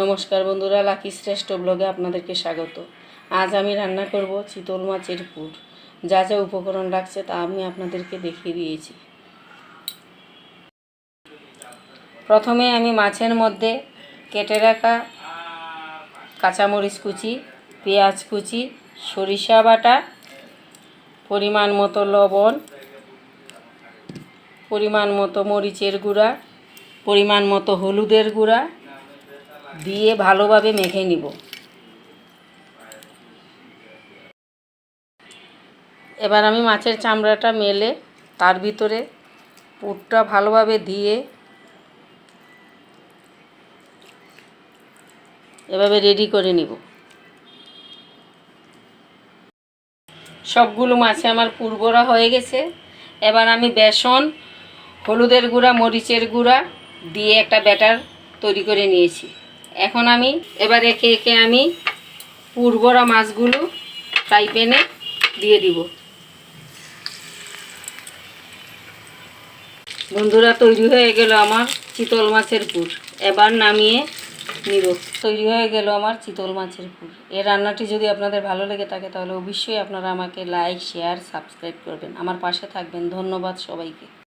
নমস্কার বন্ধুরা, লাকি শ্রেষ্ঠ ব্লগে আপনাদেরকে স্বাগত। আজ আমি রান্না করব চিতল মাছের পুর। যা যা উপকরণ লাগছে তা আমি আপনাদেরকে দেখিয়ে দিয়েছি। প্রথমে আমি মাছের মধ্যে কেটে রাখা কাঁচামরিচ কুচি, পেঁয়াজ কুচি, সরিষা বাটা, পরিমাণ মতো লবণ, পরিমাণ মতো মরিচের গুঁড়া, পরিমাণ মতো হলুদের গুঁড়া দিয়ে ভালোভাবে মেখে নিব। এবার আমি মাছের চামড়াটা মেলে তার ভিতরে পুরটা ভালোভাবে দিয়ে এভাবে রেডি করে নিব। সবগুলো মাছে আমার পুরবরা হয়ে গেছে। এবার আমি বেসন, হলুদের গুঁড়া, মরিচের গুঁড়া দিয়ে একটা ব্যাটার তৈরি করে নিয়েছি। এখন আমি, এবার একে একে আমি পুরবরা মাছগুলো ফ্রাই প্যানে দিয়ে দিব। বন্ধুরা, তৈরি হয়ে গেল আমার চিতল মাছের পুর। এবার নামিয়ে নিব। তৈরি হয়ে গেল আমার চিতল মাছের পুর। এই রান্নাটি যদি আপনাদের ভালো লেগে থাকে, তাহলে অবশ্যই আপনারা আমাকে লাইক শেয়ার সাবস্ক্রাইব করবেন। আমার পাশে থাকবেন। ধন্যবাদ সবাইকে।